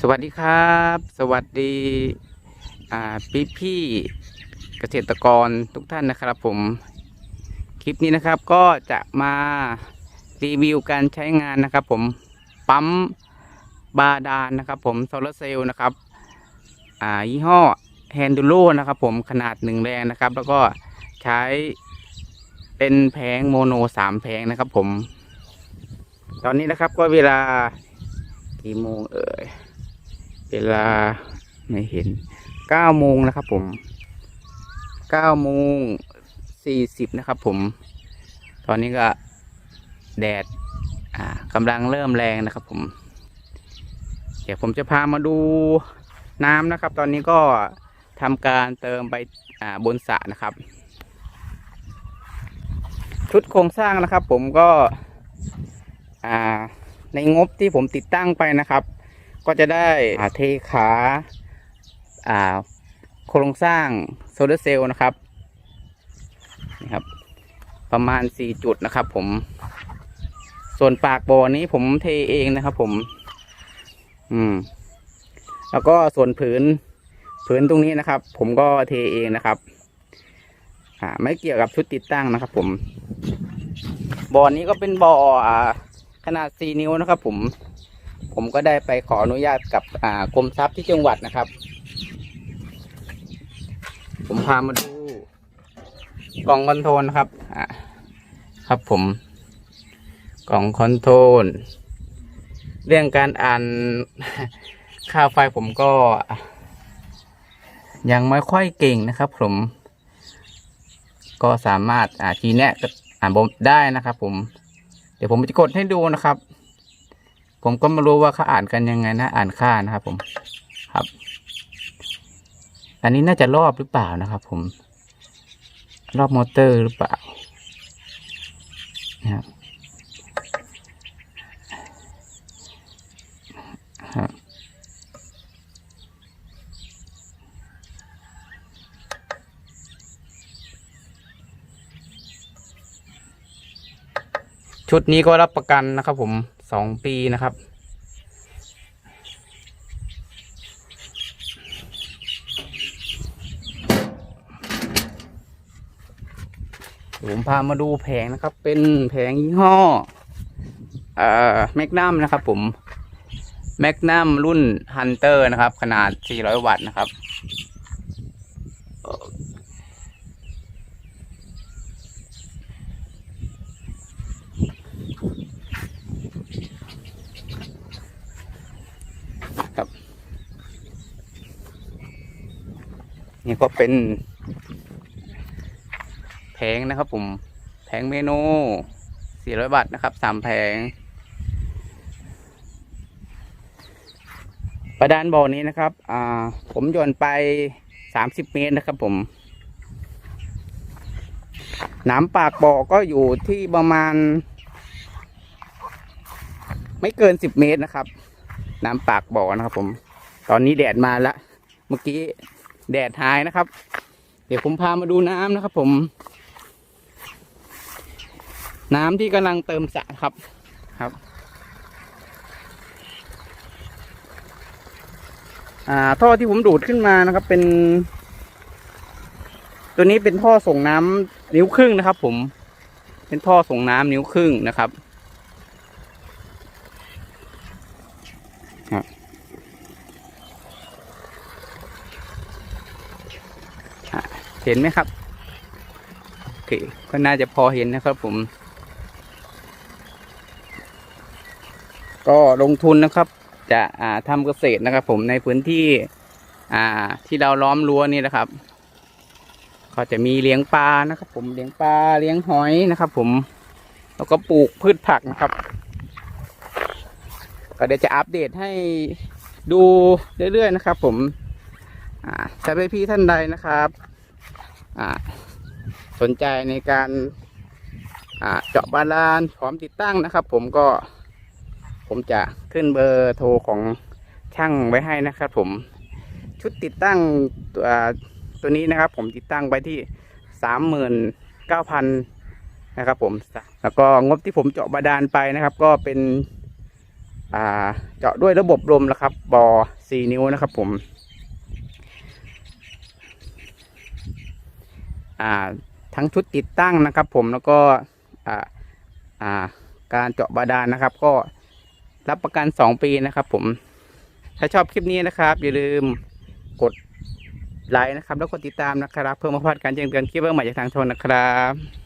สวัสดีครับ สวัสดีพี่พี่เกษตรกรทุกท่านนะครับผม คลิปนี้นะครับก็จะมารีวิวการใช้งานนะครับ ผมปั๊มบาดาลนะครับ ผมโซลาร์เซลล์นะครับยี่ห้อแฮนดูโ o นะครับ ผมขนาดหนึ่งแรงนะครับ แล้วก็ใช้เป็นแผงโมโนสามแผงนะครับผม ตอนนี้นะครับก็เวลากี่โมงเอ่ย เวลาไม่เห็นเก้าโมงนะครับผมเก้าโมงสี่สิบนะครับผม ตอนนี้ก็แดดอ่ากำลังเริ่มแรงนะครับผม เดี๋ยวผมจะพามาดูน้ำนะครับ ตอนนี้ก็ทำการเติมไปอ่าบนสระนะครับ ชุดโครงสร้างนะครับ ผมก็อ่าในงบที่ผมติดตั้งไปนะครับ ก็จะได้เทขาโครงสร้างโซลาร์เซลล์นะครับนี่ครับ ประมาณ 4 จุดนะครับ ผม ส่วนปากบ่อนี้ผมเทเองนะครับ ผม อืม แล้วก็ส่วนผืนผืนตรงนี้นะครับ ผมก็เทเองนะครับ อ่า ไม่เกี่ยวกับชุดติดตั้งนะครับ ผมบ่อนี้ก็เป็นบ่ออ่าขนาด 4 นิ้วนะครับ ผม ผมก็ได้ไปขออนุญาตกับกรมทรัพย์ที่จังหวัดนะครับ ผมพามาดูกล่องคอนโทรนครับครับผม กล่องคอนโทรลเรื่องการอ่านค่าไฟผมก็ ยังไม่ค่อยเก่งนะครับ ผม ก็สามารถอ่าทีแนะอ่านผมได้นะครับ ผม เดี๋ยวผมจะกดให้ดูนะครับ ผมก็ไม่รู้ว่าเขาอ่านกันยังไงนะ อ่านค่านะครับ ผมครับ อันนี้น่าจะรอบหรือเปล่านะครับ ผม รอบมอเตอร์หรือเปล่านะครับครับชุดนี้ก็รับประกันนะครับผม สองปีนะครับ ผมพามาดูแผงนะครับ เป็นแผงยี่ห้อเอ่อแมกนัมนะครับผมแมกนัมรุ่นฮันเตอร์นะครับ ขนาด 400 วัตต์นะครับครับ นี่ก็เป็นแผงนะครับผมแผงเมนู400บาทนะครับสามแผง ประดานบ่อนี้นะครับ อ่า ผมโยนไป30เมตรนะครับผม น้ำปากบ่อก็อยู่ที่ประมาณ ไม่เกิน10เมตรนะครับ น้ำปากบ่อนะครับผม ตอนนี้แดดมาละ เมื่อกี้ แดดหายนะครับ เดี๋ยวผมพามาดูน้ำนะครับ ผม น้ำที่กำลังเติมสระครับครับ อ่าท่อที่ผมดูดขึ้นมานะครับ เป็น ตัวนี้เป็นท่อส่งน้ำนิ้วครึ่งนะครับ ผม เป็นท่อส่งน้ำนิ้วครึ่งนะครับครับ เห็นไหมครับโอเคก็น่าจะพอเห็นนะครับผม ก็ลงทุนนะครับ จะอ่าทำเกษตรนะครับ ผมในพื้นที่อ่าที่เราล้อมรั้วนี่นะครับ ก็จะมีเลี้ยงปลานะครับ ผมเลี้ยงปลาเลี้ยงหอยนะครับ ผมแล้วก็ปลูกพืชผักนะครับ ก็เดี๋ยวจะอัปเดตให้ดูเรื่อยๆนะครับ ผมอ่าถ้าไปพี่ท่านใดนะครับ สนใจในการเจาะบาดาลพร้อมติดตั้งนะครับ ผมก็ผมจะขึ้นเบอร์โทรของช่างไว้ให้นะครับ ผมชุดติดตั้งตัวตัวนี้นะครับ ผมติดตั้งไปที่สามหมื่นเก้าพันนะครับ ผมแล้วก็งบที่ผมเจาะบาดาลไปนะครับ ก็เป็นเจาะด้วยระบบลมนะครับบอสี่นิ้วนะครับ ผม อ่า ทั้งชุดติดตั้งนะครับ ผมแล้วก็การเจาะบาดาลนะครับ ก็รับประกัน 2 ปีนะครับ ผมถ้าชอบคลิปนี้นะครับ อย่าลืมกดไลค์นะครับ แล้วกดติดตามนะครับ เพื่อมาพลาดการแจ้งเตือนคลิปใหม่จากทางช่องนะครับ